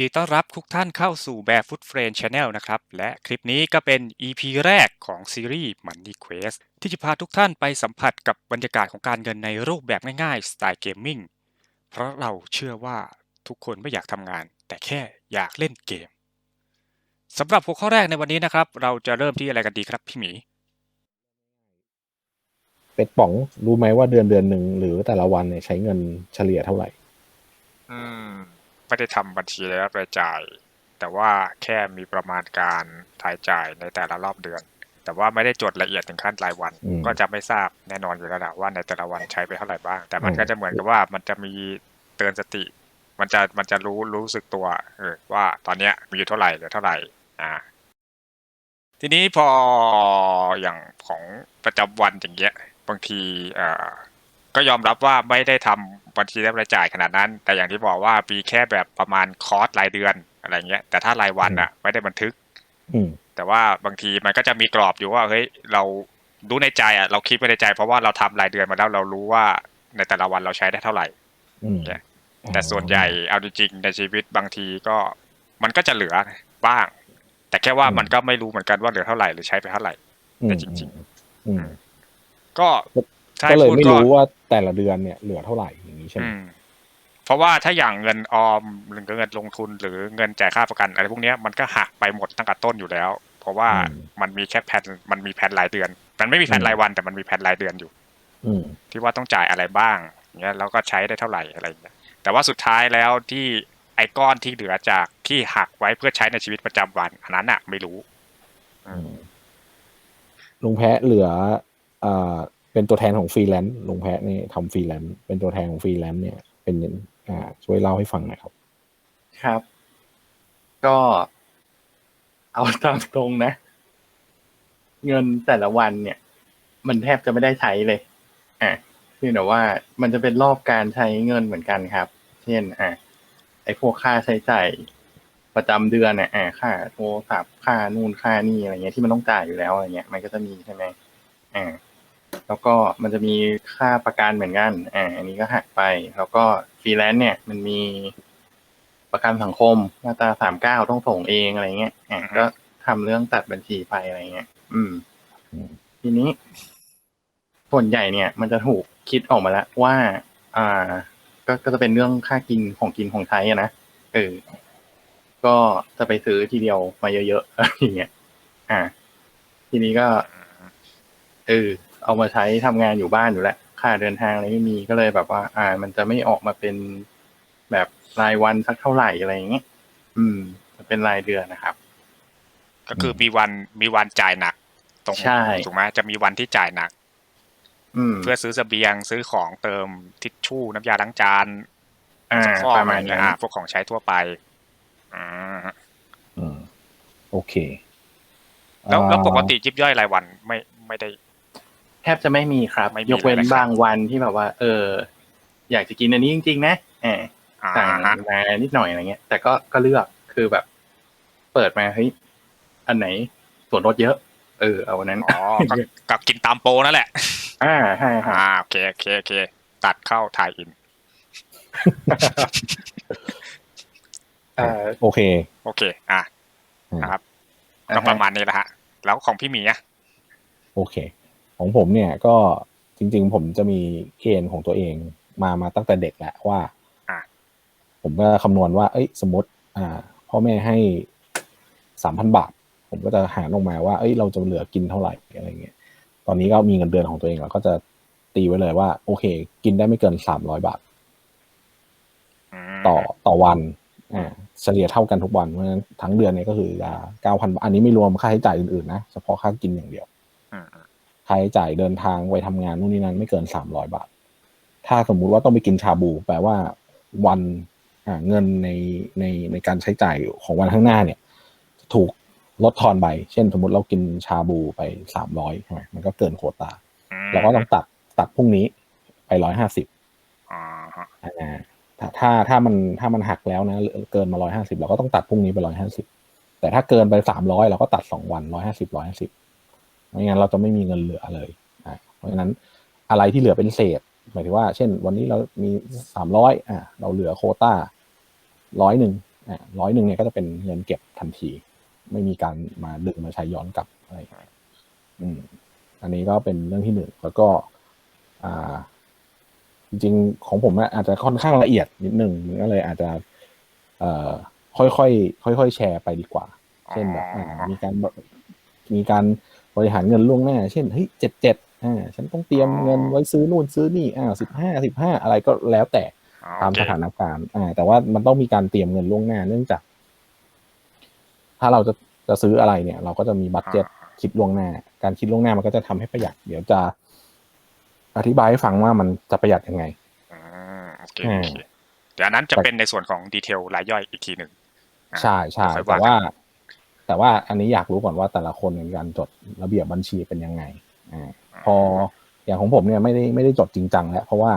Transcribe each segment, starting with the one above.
ดีต้อนรับทุกท่านเข้าสู่ Barefoot Friend Channel นะครับ และคลิปนี้ก็เป็น EP แรกของซีรีส์ Money Quest ที่จะพาทุกท่านไปสัมผัสกับบรรยากาศของการเงินในรูปแบบง่ายๆ สไตล์เกมมิ่ง เพราะเราเชื่อว่าทุกคนไม่อยากทำงาน แต่แค่อยากเล่นเกมสำหรับหัวข้อแรกในวันนี้นะครับ เราจะเริ่มที่อะไรกันดีครับพี่หมี เป็ดป๋องรู้ไหมว่าเดือนเดือนหนึ่งหรือแต่ละวันเนี่ยใช้เงินเฉลี่ยเท่าไหร่ อืม ไม่ได้ทำบัญชีรายรับรายจ่าย แต่ว่าแค่มีประมาณการรายจ่ายในแต่ละรอบเดือน แต่ว่าไม่ได้จดละเอียดถึงขั้นรายวัน อืม ก็จะไม่ทราบแน่นอนอยู่แล้วแหละว่าในแต่ละวันใช้ไปเท่าไหร่บ้าง แต่มันอืมก็จะเหมือนกับว่ามันจะมีเตือนสติ มันจะมันจะรู้รู้สึกตัวเออว่าตอนเนี้ยมีอยู่เท่าไหร่เหลือเท่าไหร่อ่า ทีนี้พออย่างของประจำวันอย่างเงี้ย บางทีเอ่อ ก็ยอมรับว่าไม่ได้ทำบัญชีรายรับรายจ่ายขนาดนั้น แต่อย่างที่บอกว่ามีแค่แบบประมาณคอร์สรายเดือนอะไรเงี้ย แต่ถ้ารายวันอะ ไม่ได้บันทึก อืมแต่ว่าบางทีมันก็จะมีกรอบอยู่ว่าเฮ้ยเรารู้ในใจอะเราคิดไว้ในใจ เพราะว่าเราทำรายเดือนมาแล้วเรารู้ว่าในแต่ละวันเราใช้ได้เท่าไหร่อืมเนี่ยแต่ส่วนใหญ่เอาจริงๆในชีวิตบางทีก็มันก็จะเหลือบ้าง แต่แค่ว่ามันก็ไม่รู้เหมือนกันว่าเหลือเท่าไหร่หรือใช้ไปเท่าไหร่อืมแต่จริงอืมก็ถ้าก็เลยพูดไม่รู้ว่า แต่ละเดือนเนี่ยเหลือเท่าไหร่อย่างนี้ใช่ไหมอืมเพราะว่าถ้าอย่างเงินออมหรือเงินลงทุนหรือเงินจ่ายค่าประกัน อะไรพวกเนี้ยมันก็หักไปหมดตั้งแต่ต้นอยู่แล้ว เพราะว่ามันมีแค่แผนมันมีแผนรายเดือน มันไม่มีแผนรายวันแต่มันมีแผนรายเดือนอยู่อืมที่ว่าต้องจ่ายอะไรบ้างเงี้ยแล้วก็ใช้ได้เท่าไหร่อะไรเงี้ยแต่ว่าสุดท้ายแล้วที่ไอ้ก้อนที่เหลือจากที่หักไว้เพื่อใช้ในชีวิตประจำวันอันนั้นอะไม่รู้อืมลุงแพะเหลืออ่า เป็นตัวแทนของฟรีแลนซ์ลุงแพะนี่ทำฟรีแลนซ์เป็นตัวแทนของฟรีแลนซ์เนี่ย เป็นอ่าช่วยเล่าให้ฟังหน่อยครับ ครับ ก็ เอาตามตรงนะ เงินแต่ละวันเนี่ย มันแทบจะไม่ได้ใช้เลยอะคือแต่ว่ามันจะเป็นรอบการใช้เงินเหมือนกันครับ เช่นอะไอ้พวกค่าใช้จ่ายประจำเดือนเนี่ยอะค่าโทรศัพท์ค่านู่นค่านี่อะไรเงี้ยที่มันต้องจ่ายอยู่แล้วอะไรเงี้ย มันก็จะมีใช่ไหมอ่า แล้วก็มันจะมีค่าประกันเหมือนกันอ่าอันนี้ก็หักไป แล้วก็ฟรีแลนซ์เนี่ย มันมีประกันสังคมมาตราสามเก้าต้องส่งเองอะไรเงี้ยอะอือฮึก็ทำเรื่องตัดบัญชีไปอะไรเงี้ยอืมอืม ทีนี้ ส่วนใหญ่เนี่ย มันจะถูกคิดออกมาแล้วว่า อ่า ก็ก็จะเป็นเรื่องค่ากินของกินของใช้อะนะเออก็จะไปซื้อทีเดียวมาเยอะๆอะไรอย่างเงี้ย อ่า ทีนี้ก็ เออ เอามาใช้ทำงานอยู่บ้านอยู่แล้วค่าเดินทางอะไรไม่มีก็เลยแบบว่า อ่า มันจะไม่ออกมาเป็นแบบรายวันสักเท่าไหร่อะไรอย่างเงี้ยอืมจะเป็นรายเดือนนะครับ ก็คือมีวันมีวันจ่ายหนัก ตรงใช่ถูกไหมจะมีวันที่จ่ายหนักอืมเพื่อซื้อเสบียงซื้อของเติมทิชชู่น้ำยาล้างจานอ่าซักฟอกประอะไรมาณเงี้นั้ยนอ่าพวกของใช้ทั่วไปอืมอืมโอเค แล้วแล้วอ่าปกติยิบย่อยรายวันไม่ไม่ได้ แทบจะไม่มีครับไม่มียกเว้นเลยนะครับบางวันที่แบบว่า เออ อยากจะกินอันนี้จริง ๆ นะแอบอ่าสั่งฮะมานิดหน่อยอะไรเงี้ย แต่ก็ก็เลือกคือแบบ เปิดมาเฮ้ยอันไหนส่วนลดเยอะ เออ เอาอันนั้นอ๋อก็ก็กินตามโปรนั่นแหละ อ่าใช่ครับอ่าโอเคโอเคโอเคตัดเข้าถ่ายอินเอ่อโอเค โอเค อะอืมนะครับอ่าก็ฮะประมาณนี้แหละฮะ แล้วของพี่หมีอะโอเค ของผมเนี่ยก็จริง ๆ ผมจะมีเกณฑ์ของตัวเองมามาตั้งแต่เด็กแหละว่าอะผมก็คำนวณว่า เอ้ย สมมติ อ่า พ่อแม่ให้สามพันบาท ผมก็จะหารลงมาว่า เอ้ย เราจะเหลือกินเท่าไหร่อะไรเงี้ย ตอนนี้ก็มีเงินเดือนของตัวเองเราก็จะตีไว้เลยว่า โอเค กินได้ไม่เกินสามร้อยบาทมต่อต่อวัน อ่า เฉลี่ยเท่ากันทุกวัน เพราะฉะนั้นทั้งเดือนเนี่ยก็คือเก้าพันอันนี้ไม่รวมค่าใช้จ่ายอื่นๆนะ เฉพาะค่ากินอย่างเดียวอืม ค่าใช้จ่ายเดินทางไปทำงานนู่นนี่นั่นไม่เกินสามร้อยบาท ถ้าสมมุติว่าต้องไปกินชาบู แปลว่าวันอ่าเงินในในในการใช้จ่ายของวันข้างหน้าเนี่ย ถูกลดทอนไป เช่น สมมติเรากินชาบูไปสามร้อยใช่ไหมมันก็เกินโควตาอืมเราก็ต้องตัดตัดพรุ่งนี้ไปร้อยห้าสิบอ่าฮะอ่าถ้าถ้าถ้ามันถ้ามันหักแล้วนะเกินมาร้อยห้าสิบเราก็ต้องตัดพรุ่งนี้ไปร้อยห้าสิบแต่ถ้าเกินไปสามร้อยเราก็ตัดสองวันร้อยห้าสิบร้อยห้าสิบ ไม่งั้นเราจะไม่มีเงินเหลือเลยอ่าเพราะฉะนั้นอะไรที่เหลือเป็นเศษ หมายถึงว่า เช่น วันนี้เรามีสามร้อยอ่าเราเหลือโควต้าร้อยหนึ่งร้อยหนึ่งเนี่ยก็จะเป็นเงินเก็บทันที ไม่มีการมาดึงมาใช้ย้อนกลับอะไรอืมอันนี้ก็เป็นเรื่องที่หนึ่งแล้วก็ อ่า จริงๆของผมอะอาจจะค่อนข้างละเอียดนิดนึงก็เลยอาจจะ เอ่อค่อยๆค่อยๆแชร์ไปดีกว่า เช่นแบบอ่ามีการแบบมีการ บริหารเงินล่วงหน้า เช่นเฮ้ยเจ็ดเจ็ดอ่าฉันต้องเตรียมเงินไว้ซื้อนู่นซื้อนี่อ่าสิบห้าสิบห้าอะไรก็แล้วแต่อ๋อตามโอเคสถานการณ์อ่า แต่ว่ามันต้องมีการเตรียมเงินล่วงหน้าเนื่องจาก ถ้าเราจะจะซื้ออะไรเนี่ย เราก็จะมีบัตเจ็ตคิดล่วงหน้า การคิดล่วงหน้ามันก็จะทำให้ประหยัด เดี๋ยวจะ อธิบายให้ฟังว่ามันจะประหยัดยังไงอืมโอเคอืโอมเคเดี๋ยวอันนั้นจะเป็นในส่วนของดีเทลรายย่อยอีกทีหนึ่งอ่าใช่ใช่เดี๋ยวค่อยแต่ว่าว่ากัน แต่ว่าอันนี้อยากรู้ก่อนว่าแต่ละคนในการจดระเบียบบัญชีเป็นยังไงอ่าพออย่างของผมเนี่ยไม่ได้ไม่ได้จดจริงจังแล้วเพราะว่า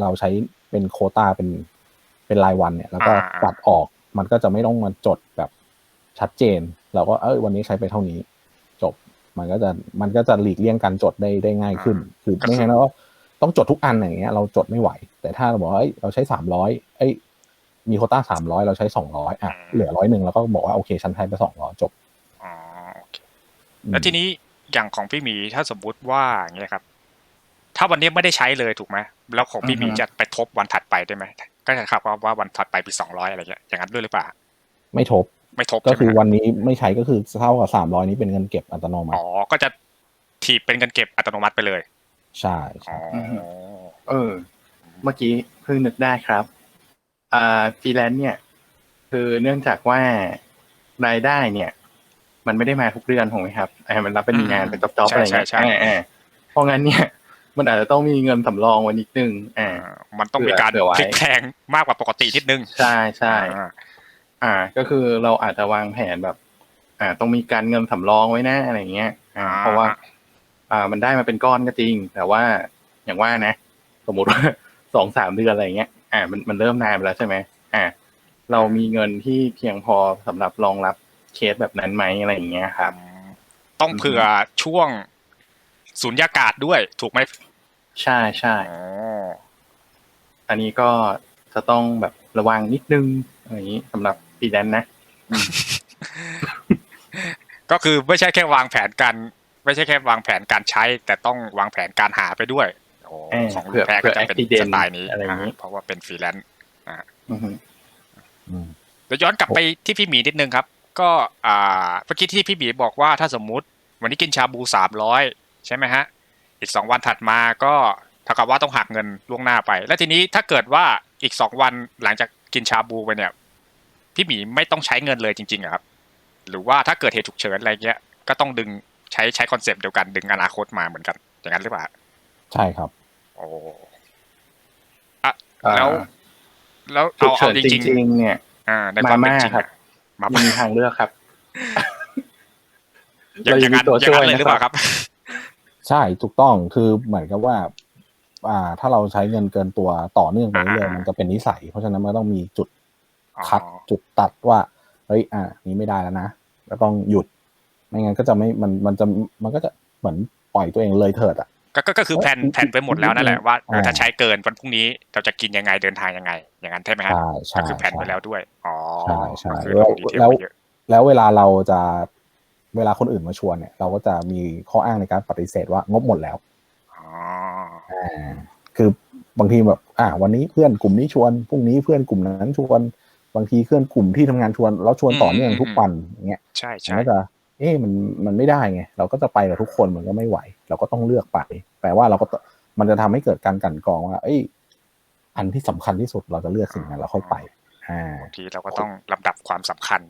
เราใช้เป็นโควตาเป็นเป็นรายวันเนี่ย แล้วก็อ่าตัดออกมันก็จะไม่ต้องมาจดแบบชัดเจน เราก็เออวันนี้ใช้ไปเท่านี้ จบมันก็จะมันก็จะหลีกเลี่ยงการจดได้ได้ง่ายขึ้น คือไม่ใช่นะว่าต้องจดทุกอันอย่างเงี้ยเราจดไม่ไหว แต่ถ้าเราบอกว่าเอ้ยเราใช้สามร้อยเอ้ย มีโควต้าสามร้อยเราใช้สองร้อยอะเหลือร้อยหนึ่งเราก็บอกว่าโอเคฉันใช้ไปสองร้อยจบอ๋อโอเคแล้วทีนี้อย่างของพี่หมีถ้าสมมุติว่าอย่างเงี้ยครับ ถ้าวันนี้ไม่ได้ใช้เลยถูกไหมแล้วของพี่หมีอือฮึจะไปทบวันถัดไปได้ไหมก็จะครับว่าว่าวันถัดไปปีสองร้อยอะไรเงี้ยอย่างนั้นด้วยหรือเปล่า ไม่ทบไม่ทบก็ใช่ไหมคือฮะวันนี้ไม่ใช้ก็คือเท่ากับสามร้อยนี้เป็นเงินเก็บอัตโนมัอ๋ติอก็จะถีบเป็นเงินเก็บอัตโนมัติไปเลย ใช่อ๋ใช่อเออ เมื่อกี้เพิ่งนึกได้ครับ อ่าฟรีแลนซ์เนี่ย คือเนื่องจากว่ารายได้เนี่ย มันไม่ได้มาทุกเดือนถูกไหมครับอ่ามันรับเป็นงานเป็นจ็อบๆอะไรเงี้ยอ่าอ่าเพราะงั้นเนี่ย มันอาจจะต้องมีเงินสำรองไว้นิดนึงอ่าอ่ามันต้องมีการเผื่อไว้พลิกแพลงมากกว่าปกตินิดนึง ใช่ใช่อ่าอ่า ก็คือเราอาจจะวางแผนแบบ อ่า ต้องมีการเงินสำรองไว้นะอะไรเงี้ย อ่า เพราะว่า อ่า มันได้มาเป็นก้อนก็จริง แต่ว่าอย่างว่านะ สมมุติว่าสองสามเดือนอะไรเงี้ย อ่ามันมันเริ่มนานไปแล้วใช่ไหมอ่าเรามีเงินที่เพียงพอสำหรับรองรับเคสแบบนั้นไหมอะไรอย่างเงี้ยครับ ต้องเผื่อช่วงสุญญากาศด้วย ถูกไหมใช่ใช่อ๋ออันนี้ก็จะต้องแบบระวังนิดนึงอะไรอย่างนี้สำหรับฟรีแลนซ์นะ ก็คือไม่ใช่แค่วางแผนการไม่ใช่แค่วางแผนการใช้ แต่ต้องวางแผนการหาไปด้วยโอ้เออ ของเผื่ลูอกแพรก็จะเป็นเผื่อสไตล์นี้ accident อะไรอย่างนี้อ่าเพราะว่าเป็นฟรีแลนซ์อือฮึอืมเดี๋ยวย้อนกลับไปที่พี่หมีนิดนึงครับ ก็อ่าเมื่อกี้ที่พี่หมีบอกว่าถ้าสมมุติ วันนี้กินชาบูสามร้อยใช่ไหมฮะ อีกสองวันถัดมาก็เท่ากับว่าต้องหักเงินล่วงหน้าไป แล้วทีนี้ถ้าเกิดว่าอีกสองวันหลังจากกินชาบูไปเนี่ย พี่หมีไม่ต้องใช้เงินเลยจริงๆเหรอครับ หรือว่าถ้าเกิดเหตุฉุกเฉินอะไรเงี้ยก็ต้องดึงใช้ใช้คอนเซปต์เดียวกันดึงอนาคตมาเหมือนกันอย่างนั้นหรือเปล่าใช่ครับ โอ้อ่าแล้ว แล้วฉุเอากเฉิเอานจจริงริงๆเนี่ยๆอ่าในความเป็นจริงมาม่าครัอะบมายังมีทางเลือกครับอย่างอย่างนั้นเรายังมีตัวอย่างนั้นช่วยเลยหรือเปล่านะคครัรับบใช่ถูกต้องคือเหมือนกับว่า อ่า ถ้าเราใช้เงินเกินตัวต่อเนื่องไปเรื่อยอ่าๆมันจะเป็นนิสัย เพราะฉะนั้นมันต้องมีจุดอ๋อคัดจุดตัดว่าเฮ้ยอ่านี้ไม่ได้แล้วนะแล้วต้องหยุดไม่งั้นก็จะไม่มันมันจะมันก็จะเหมือนปล่อยตัวเองเลยเถิดอะ ก็ก็ก็คือแผนเอ้ยแผนไปหมดแล้วนั่นแหละว่าเอออ่าถ้าใช้เกินวันพรุ่งนี้เราจะกินยังไงเดินทางยังไง อย่างนั้นใช่ไหมฮะใช่ใช่ก็คือแผนไปแล้วด้วยอ๋อใช่ใช่ก็คือแล้วลงดีเทลแล้วไปเยอะแล้วเวลาเราจะเวลาคนอื่นมาชวนเนี่ย เราก็จะมีข้ออ้างในการปฏิเสธว่างบหมดแล้วอ๋ออ่าคือบางทีแบบ อ่า วันนี้เพื่อนกลุ่มนี้ชวนพรุ่งนี้เพื่อนกลุ่มนั้นชวนบางทีเพื่อนกลุ่มที่ทำงานชวนแล้วชวนต่อเนื่องทุกวันอย่างเงี้ยใช่มันใช่ก็จะ เอ๊ะมันมันไม่ได้ไงเราก็จะไปกับทุกคนมันก็ไม่ไหว เราก็ต้องเลือกไป แปลว่าเราก็ต้องมันจะทำให้เกิดการกลันกรองว่าเอ้ยอันที่สำคัญที่สุดเราจะเลือกสิ่งนั้นแล้วค่อยไปอ่าบางทีเราก็ต้องลำดับความสำคัญ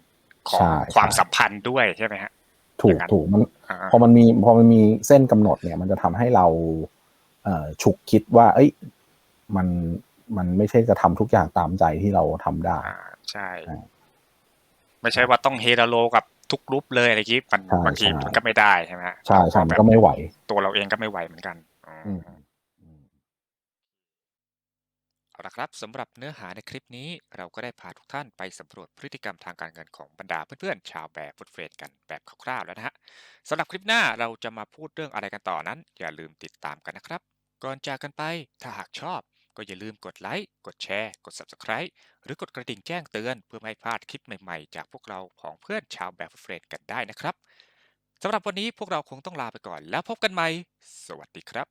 ของใช่ความใช่สัมพันธ์ด้วยใช่ไหมฮะถูอกย่างนั้นถูกมันอ่าพอมันมีพอมันมีเส้นกำหนดเนี่ย มันจะทำให้เราเอ่อฉุกคิดว่า เอ้ยมันมันไม่ใช่จะทำทุกอย่างตามใจที่เราทำได้อ่าใช่อ่าไม่ใช่ว่าต้องเฮโลกับ ทุกกรุ๊ปเลยอะไรอย่างงี้มันใช่บางทีใช่มันก็ไม่ได้ใช่ไหมฮะใช่ใช่เพมันราะก็แบบไม่ไหว ตัวเราเองก็ไม่ไหวเหมือนกันอืมอืมเอาละครับสำหรับเนื้อหาในคลิปนี้เราก็ได้พาทุกท่านไปสำรวจพฤติกรรมทางการเงินของบรรดาเพื่อนๆชาวแบบฟุตเฟรดกันแบบคร่าวๆแล้วนะฮะสำหรับคลิปหน้าเราจะมาพูดเรื่องอะไรกันต่อนั้น อย่าลืมติดตามกันนะครับ ก่อนจากกันไปถ้าหากชอบ ก็อย่าลืมกดไลค์ กดแชร์ กด Subscribe หรือกดกระดิ่งแจ้งเตือนเพื่อไม่พลาดคลิปใหม่ๆ จากพวกเราของเพื่อนชาวแบบเฟรนกันได้นะครับสำหรับวันนี้พวกเราคงต้องลาไปก่อนแล้วพบกันใหม่ สวัสดีครับ